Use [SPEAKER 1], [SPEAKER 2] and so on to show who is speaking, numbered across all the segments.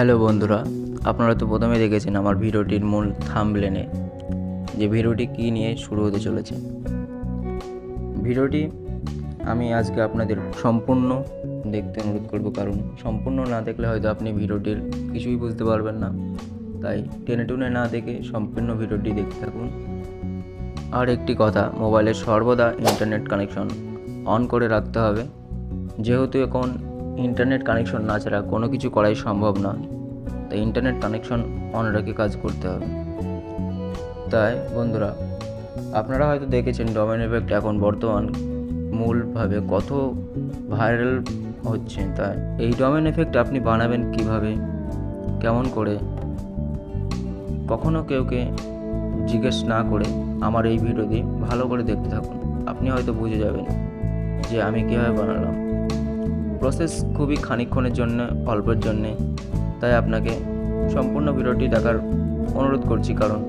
[SPEAKER 1] Hello বন্ধুরা, আপনারা তো প্রথমে দেখেছেন আমার ভিডিওটির মূল থামব্লেনে যে ভিডিওটি কী নিয়ে শুরু হতে চলেছে। ভিডিওটি আমি আজকে আপনাদের সম্পূর্ণ দেখতে অনুরোধ করব, কারণ সম্পূর্ণ না দেখলে হয়তো আপনি ভিডিওটির কিছুই বুঝতে পারবেন না। তাই টেনে টুনে না দেখে সম্পূর্ণ ভিডিওটি দেখতে থাকুন। আর একটি কথা, মোবাইলে সর্বদা ইন্টারনেট কানেকশন অন করে রাখতে হবে। যেহেতু এখন ইন্টারনেট কানেকশন না ছাড়া কোনো কিছু করাই সম্ভব না। তাই ইন্টারনেট কানেকশন অন রেখে কাজ করতে হবে। তাই বন্ধুরা, আপনারা হয়তো দেখেছেন ডোমেন এফেক্ট এখন বর্তমান মূলভাবে কত ভাইরাল হচ্ছে। তাই এই ডোমেন এফেক্ট আপনি বানাবেন কীভাবে? কেমন করে? কখনো কেউকে জিজ্ঞেস না করে আমার এই ভিডিওটি ভালো করে দেখতে থাকুন। আপনি হয়তো বুঝে যাবেন যে আমি কীভাবে বানালাম। প্রসেস খুবই খানিকক্ষণের জন্য, অল্পের জন্যে। তাই আপনাকে সম্পূর্ণ ভিডিওটি দেখার অনুরোধ করছি কারণ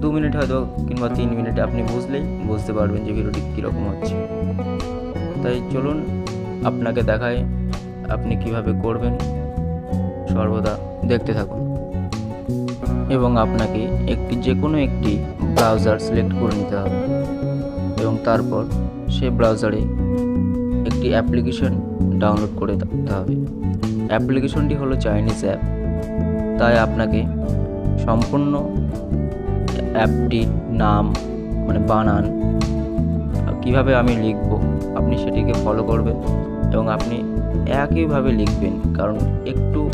[SPEAKER 1] দু মিনিট হয়তো কিংবা তিন মিনিটে আপনি বুঝলেই বুঝতে পারবেন যে ভিডিওটি কীরকম হচ্ছে। তাই চলুন আপনাকে দেখায় আপনি কীভাবে করবেন। সর্বদা দেখতে থাকুন। এবং আপনাকে একটি যে কোনো একটি ব্রাউজার সিলেক্ট করে নিতে হবে। এবং তারপর সেই ব্রাউজারে একটি অ্যাপ্লিকেশন ডাউনলোড করে রাখতে হবে। অ্যাপ্লিকেশনটি হলো চাইনিজ অ্যাপ। তাই আপনাকে সম্পূর্ণ অ্যাপটির নাম মানে বানান। কীভাবে আমি লিখব, আপনি সেটিকে ফলো করবেন এবং আপনি একইভাবে লিখবেন। কারণ একটু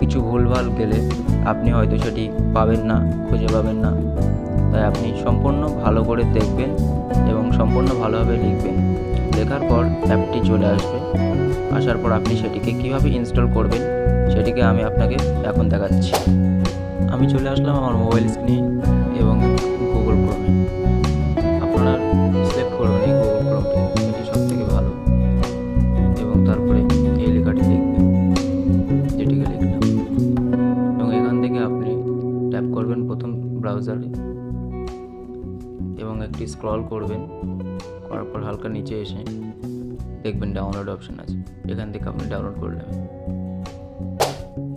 [SPEAKER 1] কিছু ভুলভাল গেলে আপনি হয়তো সেটি পাবেন না, খুঁজে পাবেন না। তাই আপনি সম্পূর্ণ ভালো করে দেখবেন এবং সম্পূর্ণ ভালোভাবে লিখবেন। লেখার পর অ্যাপটি চলে আসবে। আসার পর আপনি সেটিকে কীভাবে ইনস্টল করবেন, সেটিকে আমি আপনাকে এখন দেখাচ্ছি। আমি চলে আসলাম আমার মোবাইল স্ক্রিনে এবং গুগল ক্রোমে আপনারা সিলেক্ট করবেন এই গুগল ক্রোমটি এটি সব থেকে ভালো। এবং তারপরে এই লেখাটি লিখবেন, যেটিকে লিখলাম। এবং এখান থেকে আপনি ট্যাপ করবেন প্রথম ব্রাউজারে এবং একটি স্ক্রল করবেন। করার পর হালকা নিচে এসে দেখবেন ডাউনলোড অপশন আছে। এখান থেকে আপনি ডাউনলোড করে নেবেন।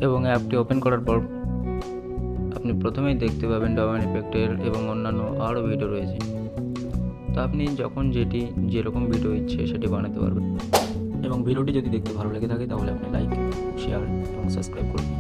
[SPEAKER 1] এবং অ্যাপটি ওপেন করার পর আপনি প্রথমেই দেখতে পাবেন ডোমেন এফেক্টের এবং অন্যান্য আরও ভিডিও রয়েছে। তো আপনি যখন যেটি, যেরকম ভিডিও ইচ্ছে সেটি বানাতে পারবেন। এবং ভিডিওটি যদি দেখতে ভালো লেগে থাকে তাহলে আপনি লাইক শেয়ার এবং সাবস্ক্রাইব করবেন